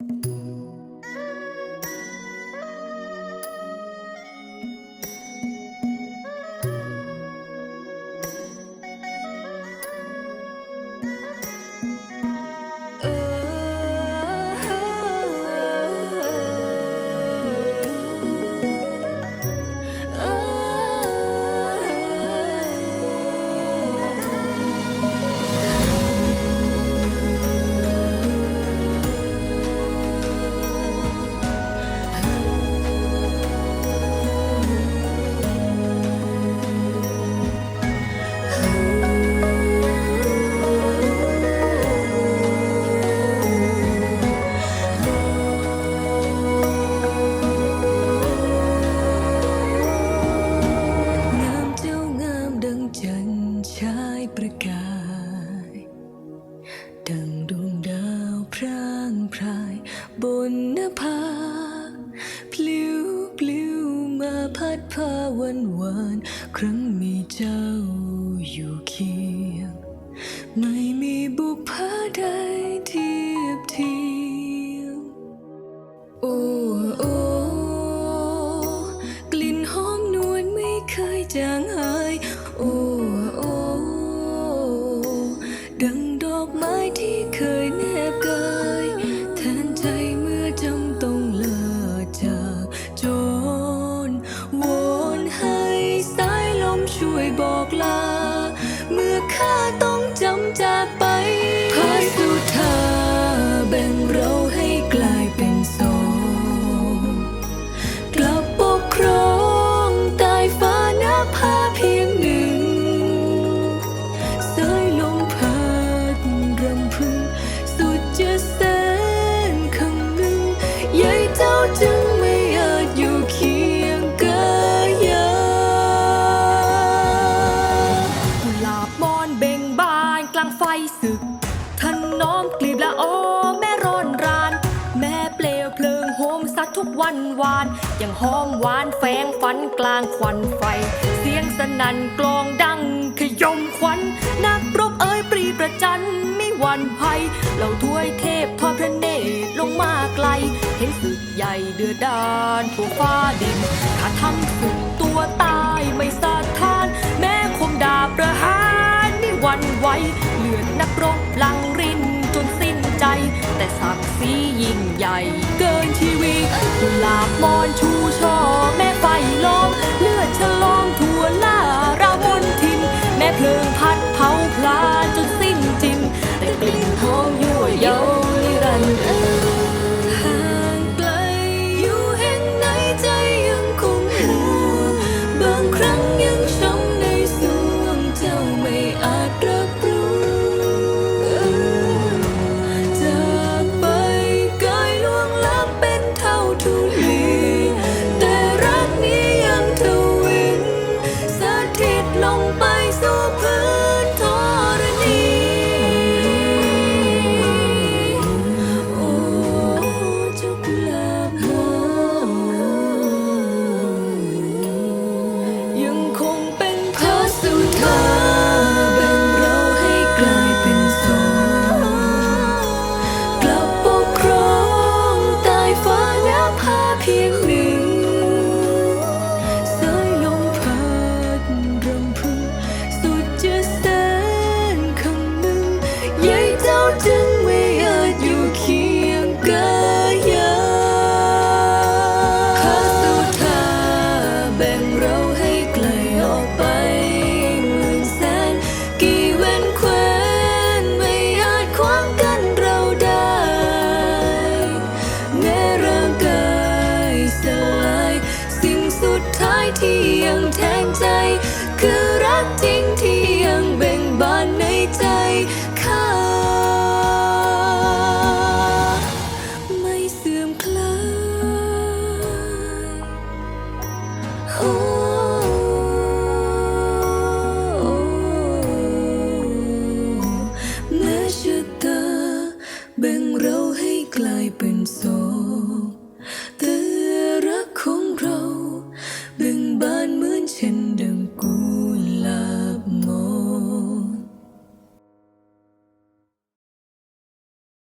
ง พาวันวานครั้งมีเจ้าอยู่เคียง ไม่มีบุพผาใดเทียบเทียมโอ้โอ้กลิ่นหอมนวลไม่เคยจางหาย โอ้โอ้ดังดอกไม้ที่เคยแนบกายแทนใจเมื่อจำต้องเลิกจากจ จึงไม่อาจอยู่เคียงกายากุหลาบมอนเบ่งบานกลางไฟศึกท่านน้อมกลีบละออแม่ร้อนราน แม่เปลวเพลิงโหมสักทุกวันวาน ยังหอมหวานแฝงฝันกลางควันไฟ เสียงสนั่นกลองดังขยมควันนักรบเอ่ยปรีประจันไม่หวั่นภัยเหล่าถ้วยเทพทอดพระ เดือดดานทั่วฟ้าดินข้าทำศึกตัวตายไม่สะท้าน แม้คมดาบประหารไม่หวั่นไหวเลือดนักรบลังรินจนสิ้นใจ แต่ศักดิ์ศรียิ่งใหญ่เกินชีวิตกุหลาบมอนชูช่อแม่ เท่ ยังแทงใจ คือรักจริงที่ยังเบ่งบานในใจข้าไม่เสื่อมคลาย โอ้แม้ชะตาเบ่งเราให้กลายเป็นโศกแต่รักของเราเบ่งบาน นฉันดึง